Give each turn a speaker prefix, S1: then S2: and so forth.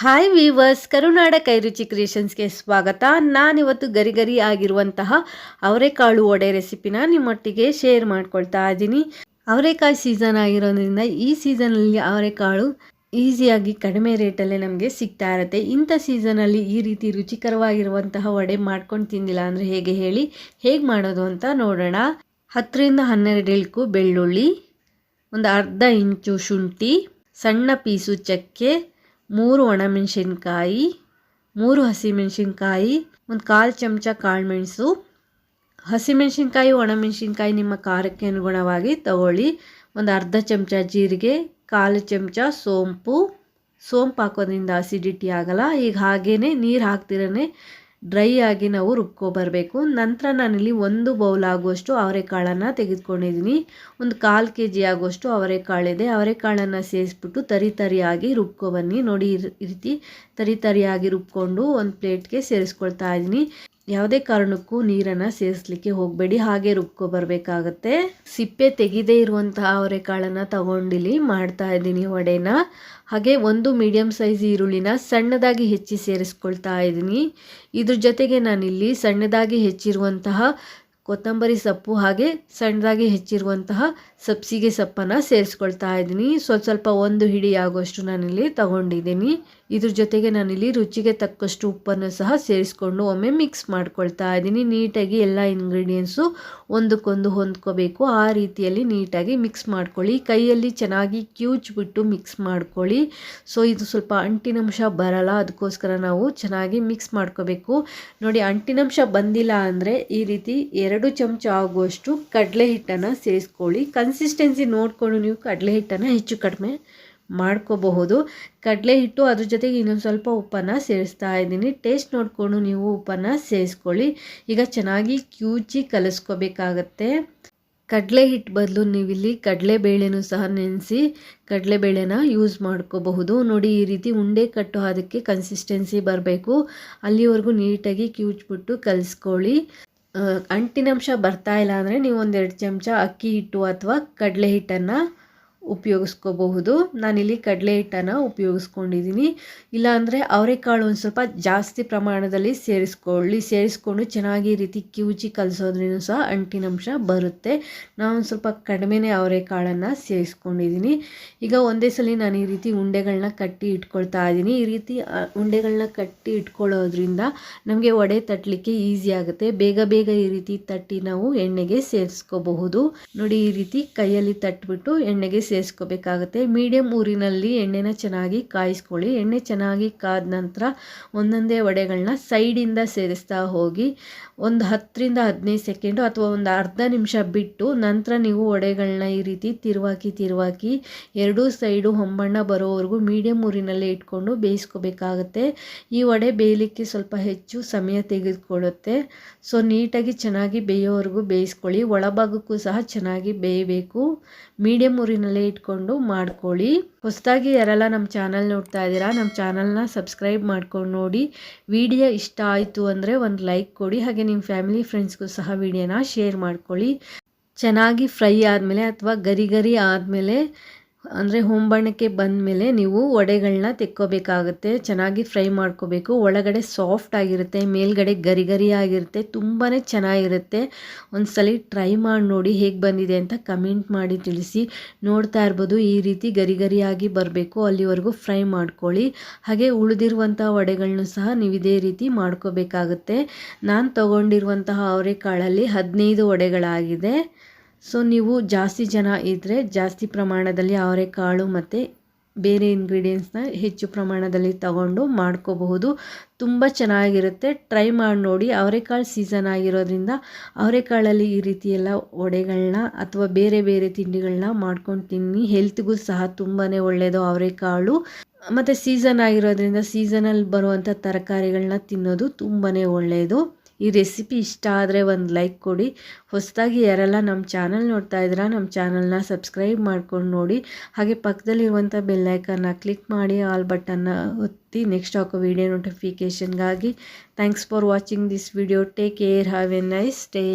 S1: Hi viewers ಕರುನಾಡ ಕೈರುಚಿ ಕ್ರಿಯೇಷನ್ಸ್ಗೆ ಸ್ವಾಗತ. ನಾನಿವತ್ತು ಗರಿ ಗರಿ ಆಗಿರುವಂತಹ ಅವರೆಕಾಳು ವಡೆ ರೆಸಿಪಿನ ನಿಮ್ಮೊಟ್ಟಿಗೆ ಶೇರ್ ಮಾಡ್ಕೊಳ್ತಾ ಇದ್ದೀನಿ. ಅವರೆಕಾಯಿ ಸೀಸನ್ ಆಗಿರೋದ್ರಿಂದ ಈ ಸೀಸನಲ್ಲಿ ಅವರೆಕಾಳು ಈಸಿಯಾಗಿ ಕಡಿಮೆ ರೇಟಲ್ಲೇ ನಮಗೆ ಸಿಗ್ತಾ ಇರುತ್ತೆ. ಇಂಥ ಸೀಸನಲ್ಲಿ ಈ ರೀತಿ ರುಚಿಕರವಾಗಿರುವಂತಹ ವಡೆ ಮಾಡ್ಕೊಂಡು ತಿಂದಿಲ್ಲ ಅಂದರೆ ಹೇಗೆ ಹೇಳಿ, ಹೇಗೆ ಮಾಡೋದು ಅಂತ ನೋಡೋಣ. ಹತ್ತರಿಂದ ಹನ್ನೆರಡು ಇಳ್ಕು ಬೆಳ್ಳುಳ್ಳಿ, ಒಂದು ಅರ್ಧ ಇಂಚು ಶುಂಠಿ, ಸಣ್ಣ ಪೀಸು ಚಕ್ಕೆ ಮೂರು ಒಣಮೆಣಸಿನ್ಕಾಯಿ, ಮೂರು ಹಸಿಮೆಣಸಿನ್ಕಾಯಿ, ಒಂದು ಕಾಲು ಚಮಚ ಕಾಳುಮೆಣಸು. ಹಸಿಮೆಣಸಿನ್ಕಾಯಿ, ಒಣಮೆಣಸಿನ್ಕಾಯಿ ನಿಮ್ಮ ಖಾರಕ್ಕೆ ಅನುಗುಣವಾಗಿ ತಗೊಳ್ಳಿ. ಒಂದು ಅರ್ಧ ಚಮಚ ಜೀರಿಗೆ, ಕಾಲು ಚಮಚ ಸೋಂಪು. ಸೋಂಪು ಹಾಕೋದ್ರಿಂದ ಆಸಿಡಿಟಿ ಆಗಲ್ಲ. ಈಗ ಹಾಗೇ ನೀರು ಹಾಕ್ತಿರೇ ಡ್ರೈ ಆಗಿ ನಾವು ರುಬ್ಕೊಬರಬೇಕು ನಂತರ ನಾನಿಲ್ಲಿ ಒಂದು ಬೌಲ್ ಆಗುವಷ್ಟು ಅವರೆಕಾಳನ್ನು ತೆಗೆದುಕೊಂಡಿದ್ದೀನಿ. ಒಂದು ಕಾಲು ಕೆ ಜಿ ಆಗುವಷ್ಟು ಅವರೆಕಾಳಿದೆ. ಅವರೆಕಾಳನ್ನು ಸೇರಿಸ್ಬಿಟ್ಟು ತರಿ ತರಿಯಾಗಿ ರುಬ್ಕೊಬನ್ನಿ ನೋಡಿ ಈ ರೀತಿ ತರಿ ತರಿಯಾಗಿ ರುಬ್ಕೊಂಡು ಒಂದು ಪ್ಲೇಟ್ಗೆ ಸೇರಿಸ್ಕೊಳ್ತಾ ಇದ್ದೀನಿ. ಯಾವುದೇ ಕಾರಣಕ್ಕೂ ನೀರನ್ನು ಸೇರಿಸ್ಲಿಕ್ಕೆ ಹೋಗಬೇಡಿ, ಹಾಗೆ ರುಬ್ಕೊ ಬರಬೇಕಾಗತ್ತೆ. ಸಿಪ್ಪೆ ತೆಗೆದೇ ಇರುವಂತಹ ಅವರೆಕಾಳನ್ನು ತಗೊಂಡಿಲ್ಲಿ ಮಾಡ್ತಾ ಇದ್ದೀನಿ ವಡೆನ. ಹಾಗೆ ಒಂದು ಮೀಡಿಯಮ್ ಸೈಜ್ ಈರುಳ್ಳಿನ ಸಣ್ಣದಾಗಿ ಹೆಚ್ಚಿ ಸೇರಿಸ್ಕೊಳ್ತಾ ಇದ್ದೀನಿ. ಇದ್ರ ಜೊತೆಗೆ ನಾನಿಲ್ಲಿ ಸಣ್ಣದಾಗಿ ಹೆಚ್ಚಿರುವಂತಹ ಕೊತ್ತಂಬರಿ ಸೊಪ್ಪು ಹಾಗೆ ಸಣ್ಣದಾಗಿ ಹೆಚ್ಚಿರುವಂತಹ ಸಬ್ಸಿಗೆ ಸೊಪ್ಪನ್ನು ಸೇರಿಸ್ಕೊಳ್ತಾ ಇದ್ದೀನಿ. ಸ್ವಲ್ಪ ಸ್ವಲ್ಪ ಒಂದು ಹಿಡಿ ಆಗುವಷ್ಟು ನಾನಿಲ್ಲಿ ತಗೊಂಡಿದ್ದೀನಿ. ಇದ್ರ ಜೊತೆಗೆ ನಾನಿಲ್ಲಿ ರುಚಿಗೆ ತಕ್ಕಷ್ಟು ಉಪ್ಪನ್ನು ಸಹ ಸೇರಿಸ್ಕೊಂಡು ಒಮ್ಮೆ ಮಿಕ್ಸ್ ಮಾಡ್ಕೊಳ್ತಾ ಇದ್ದೀನಿ. ನೀಟಾಗಿ ಎಲ್ಲ ಇಂಗ್ರೀಡಿಯೆಂಟ್ಸು ಒಂದಕ್ಕೊಂದು ಹೊಂದ್ಕೋಬೇಕು. ಆ ರೀತಿಯಲ್ಲಿ ನೀಟಾಗಿ ಮಿಕ್ಸ್ ಮಾಡ್ಕೊಳ್ಳಿ. ಕೈಯಲ್ಲಿ ಚೆನ್ನಾಗಿ ಕ್ಯೂಚ್ಬಿಟ್ಟು ಮಿಕ್ಸ್ ಮಾಡ್ಕೊಳ್ಳಿ. ಸೊ ಇದು ಸ್ವಲ್ಪ ಅಂಟಿನಂಶ ಬರಲ್ಲ. ಅದಕ್ಕೋಸ್ಕರ ನಾವು ಚೆನ್ನಾಗಿ ಮಿಕ್ಸ್ ಮಾಡ್ಕೋಬೇಕು. ನೋಡಿ ಅಂಟಿನಂಶ ಬಂದಿಲ್ಲ ಅಂದರೆ ಈ ರೀತಿ ಎರಡು ಚಮಚ ಆಗುವಷ್ಟು ಕಡಲೆ ಹಿಟ್ಟನ್ನು ಸೇರಿಸ್ಕೊಳ್ಳಿ. ಕನ್ಸಿಸ್ಟೆನ್ಸಿ ನೋಡಿಕೊಂಡು ನೀವು ಕಡಲೆ ಹಿಟ್ಟನ್ನು ಹೆಚ್ಚು ಕಡಿಮೆ ಮಾಡ್ಕೋಬಹುದು. ಕಡಲೆ ಹಿಟ್ಟು ಅದ್ರ ಜೊತೆಗೆ ಇನ್ನೊಂದು ಸ್ವಲ್ಪ ಉಪ್ಪನ್ನು ಸೇರಿಸ್ತಾ ಇದ್ದೀನಿ. ಟೇಸ್ಟ್ ನೋಡಿಕೊಂಡು ನೀವು ಉಪ್ಪನ್ನು ಸೇರಿಸ್ಕೊಳ್ಳಿ. ಈಗ ಚೆನ್ನಾಗಿ ಕ್ಯೂಚಿ ಕಲಿಸ್ಕೋಬೇಕಾಗತ್ತೆ. ಕಡಲೆ ಹಿಟ್ಟು ಬದಲು ನೀವಿಲ್ಲಿ ಕಡಲೆಬೇಳೆನೂ ಸಹ ನೆನೆಸಿ ಕಡಲೆಬೇಳೆನ ಯೂಸ್ ಮಾಡ್ಕೋಬಹುದು. ನೋಡಿ, ಈ ರೀತಿ ಉಂಡೆ ಕಟ್ಟು ಅದಕ್ಕೆ ಕನ್ಸಿಸ್ಟೆನ್ಸಿ ಬರಬೇಕು. ಅಲ್ಲಿವರೆಗೂ ನೀಟಾಗಿ ಕ್ಯೂಚ್ಬಿಟ್ಟು ಕಲಿಸ್ಕೊಳ್ಳಿ. ಅಂಟಿನಂಶ ಬರ್ತಾ ಇಲ್ಲ ಅಂದರೆ ನೀವು ಒಂದೆರಡು ಚಮಚ ಅಕ್ಕಿ ಹಿಟ್ಟು ಅಥವಾ ಕಡಲೆ ಹಿಟ್ಟನ್ನು ಉಪಯೋಗಿಸ್ಕೋಬಹುದು. ನಾನಿಲ್ಲಿ ಕಡಲೆ ಹಿಟ್ಟನ್ನು ಉಪಯೋಗಿಸ್ಕೊಂಡಿದ್ದೀನಿ. ಇಲ್ಲಾಂದರೆ ಅವರೆಕಾಳು ಒಂದು ಸ್ವಲ್ಪ ಜಾಸ್ತಿ ಪ್ರಮಾಣದಲ್ಲಿ ಸೇರಿಸ್ಕೊಳ್ಳಿ. ಸೇರಿಸ್ಕೊಂಡು ಚೆನ್ನಾಗಿ ರೀತಿ ಕಿವುಚಿ ಕಲಿಸೋದ್ರಿಂದ ಸಹ ಅಂಟಿನಂಶ ಬರುತ್ತೆ. ನಾನು ಒಂದು ಸ್ವಲ್ಪ ಕಡಿಮೆನೇ ಅವರೆಕಾಳನ್ನು ಸೇರಿಸ್ಕೊಂಡಿದ್ದೀನಿ. ಈಗ ಒಂದೇ ಸಲ ನಾನು ಈ ರೀತಿ ಉಂಡೆಗಳನ್ನ ಕಟ್ಟಿ ಇಟ್ಕೊಳ್ತಾ ಇದ್ದೀನಿ. ಈ ರೀತಿ ಉಂಡೆಗಳನ್ನ ಕಟ್ಟಿ ಇಟ್ಕೊಳ್ಳೋದ್ರಿಂದ ನಮಗೆ ವಡೆ ತಟ್ಟಲಿಕ್ಕೆ ಈಸಿ ಆಗುತ್ತೆ. ಬೇಗ ಬೇಗ ಈ ರೀತಿ ತಟ್ಟಿ ನಾವು ಎಣ್ಣೆಗೆ ಸೇರಿಸ್ಕೋಬಹುದು. ನೋಡಿ ಈ ರೀತಿ ಕೈಯಲ್ಲಿ ತಟ್ಬಿಟ್ಟು ಎಣ್ಣೆಗೆ ಸೇರಿಸ್ಕೋಬೇಕಾಗುತ್ತೆ. ಮೀಡಿಯಮ್ ಊರಿನಲ್ಲಿ ಎಣ್ಣೆನ ಚೆನ್ನಾಗಿ ಕಾಯಿಸ್ಕೊಳ್ಳಿ. ಎಣ್ಣೆ ಚೆನ್ನಾಗಿ ಕಾದ ನಂತರ ಒಂದೊಂದೇ ವಡೆಗಳನ್ನ ಸೈಡಿಂದ ಸೇರಿಸ್ತಾ ಹೋಗಿ ಒಂದು ಹತ್ತರಿಂದ ಹದಿನೈದು ಸೆಕೆಂಡು ಅಥವಾ ಒಂದು ಅರ್ಧ ನಿಮಿಷ ಬಿಟ್ಟು ನಂತರ ನೀವು ವಡೆಗಳನ್ನ ಈ ರೀತಿ ತಿರುವಾಕಿ ತಿರುವಾಕಿ ಎರಡೂ ಸೈಡು ಹೊಂಬಣ್ಣ ಬರೋವರೆಗೂ ಮೀಡಿಯಮ್ ಊರಿನಲ್ಲೇ ಇಟ್ಕೊಂಡು ಬೇಯಿಸ್ಕೋಬೇಕಾಗತ್ತೆ. ಈ ವಡೆ ಬೇಯಲಿಕ್ಕೆ ಸ್ವಲ್ಪ ಹೆಚ್ಚು ಸಮಯ ತೆಗೆದುಕೊಳ್ಳುತ್ತೆ. ಸೊ, ನೀಟಾಗಿ ಚೆನ್ನಾಗಿ ಬೇಯೋವರೆಗೂ ಬೇಯಿಸ್ಕೊಳ್ಳಿ. ಒಳಭಾಗಕ್ಕೂ ಸಹ ಚೆನ್ನಾಗಿ ಬೇಯಬೇಕು. ಮೀಡಿಯಮ್ ಊರಿನಲ್ಲೇ ಇಟ್ಕೊಂಡು ಮಾಡ್ಕೊಳ್ಳಿ. ಹೊಸದಾಗಿ ಯಾರೆಲ್ಲ ನಮ್ಮ ಚಾನಲ್ ನೋಡ್ತಾ ಇದ್ದೀರಾ, ನಮ್ಮ ಚಾನಲ್ನ ಸಬ್ಸ್ಕ್ರೈಬ್ ಮಾಡ್ಕೊಂಡು ನೋಡಿ. ವಿಡಿಯೋ ಇಷ್ಟ ಆಯಿತು ಅಂದರೆ ಒಂದು ಲೈಕ್ ಕೊಡಿ, ಹಾಗೆ ನಿಮ್ಮ ಫ್ಯಾಮಿಲಿ ಫ್ರೆಂಡ್ಸ್ಗೂ ಸಹ ವಿಡಿಯೋನ ಶೇರ್ ಮಾಡ್ಕೊಳ್ಳಿ. ಚೆನ್ನಾಗಿ ಫ್ರೈ ಆದಮೇಲೆ ಅಥವಾ ಗರಿ ಗರಿ ಆದಮೇಲೆ ಅಂದರೆ ಹೊಂಬಣ್ಣಕ್ಕೆ ಬಂದಮೇಲೆ ನೀವು ವಡೆಗಳನ್ನ ತೆಕ್ಕೋಬೇಕಾಗುತ್ತೆ, ಚೆನ್ನಾಗಿ ಫ್ರೈ ಮಾಡ್ಕೋಬೇಕು. ಒಳಗಡೆ ಸಾಫ್ಟ್ ಆಗಿರುತ್ತೆ, ಮೇಲ್ಗಡೆ ಗರಿ ಗರಿ ತುಂಬಾ ಚೆನ್ನಾಗಿರುತ್ತೆ. ಒಂದು ಸಲ ಟ್ರೈ ಮಾಡಿ ನೋಡಿ ಹೇಗೆ ಬಂದಿದೆ ಅಂತ ಕಮೆಂಟ್ ಮಾಡಿ ತಿಳಿಸಿ. ನೋಡ್ತಾ ಇರ್ಬೋದು, ಈ ರೀತಿ ಗರಿ ಗರಿಯಾಗಿ ಬರಬೇಕು. ಅಲ್ಲಿವರೆಗೂ ಫ್ರೈ ಮಾಡ್ಕೊಳ್ಳಿ. ಹಾಗೆ ಉಳಿದಿರುವಂಥ ವಡೆಗಳನ್ನೂ ಸಹ ನೀವು ಇದೇ ರೀತಿ ಮಾಡ್ಕೋಬೇಕಾಗುತ್ತೆ. ನಾನು ತಗೊಂಡಿರುವಂತಹ ಅವರೆಕಾಳಲ್ಲಿ ಹದಿನೈದು ವಡೆಗಳಾಗಿದೆ. ಸೊ ನೀವು ಜಾಸ್ತಿ ಜನ ಇದ್ದರೆ ಜಾಸ್ತಿ ಪ್ರಮಾಣದಲ್ಲಿ ಅವರೆಕಾಳು ಮತ್ತು ಬೇರೆ ಇಂಗ್ರೀಡಿಯೆಂಟ್ಸ್ನ ಹೆಚ್ಚು ಪ್ರಮಾಣದಲ್ಲಿ ತಗೊಂಡು ಮಾಡ್ಕೋಬಹುದು. ತುಂಬ ಚೆನ್ನಾಗಿರುತ್ತೆ. ಟ್ರೈ ಮಾಡಿ ನೋಡಿ. ಅವರೆಕಾಳು ಸೀಸನ್ ಆಗಿರೋದ್ರಿಂದ ಅವರೆಕಾಳಲ್ಲಿ ಈ ರೀತಿ ಎಲ್ಲ ವಡೆಗಳನ್ನ ಅಥವಾ ಬೇರೆ ಬೇರೆ ತಿಂಡಿಗಳನ್ನ ಮಾಡ್ಕೊಂಡು ತಿನ್ನಿ. ಹೆಲ್ತ್ಗೂ ಸಹ ತುಂಬಾ ಒಳ್ಳೆಯದು ಅವರೆಕಾಳು ಮತ್ತು ಸೀಸನ್ ಆಗಿರೋದ್ರಿಂದ ಸೀಸನಲ್ಲಿ ಬರುವಂಥ ತರಕಾರಿಗಳನ್ನ ತಿನ್ನೋದು ತುಂಬಾ ಒಳ್ಳೆಯದು ಈ ರೆಸಿಪಿ ಇಷ್ಟ ಆದರೆ ಒಂದು ಲೈಕ್ ಕೊಡಿ. ಹೊಸದಾಗಿ ಯಾರೆಲ್ಲ ನಮ್ಮ ಚಾನಲ್ ನೋಡ್ತಾ ಇದ್ದೀರಾ ನಮ್ಮ ಚಾನಲ್ನ ಸಬ್ಸ್ಕ್ರೈಬ್ ಮಾಡ್ಕೊಂಡು ನೋಡಿ. ಹಾಗೆ ಪಕ್ಕದಲ್ಲಿರುವಂಥ ಬೆಲ್ಲೈಕನ್ನ ಕ್ಲಿಕ್ ಮಾಡಿ ಆಲ್ ಬಟನ್ನ ಒತ್ತಿ ನೆಕ್ಸ್ಟ್ ಹಾಕೋ video ನೋಟಿಫಿಕೇಷನ್ಗಾಗಿ thanks for watching this video take care have a nice day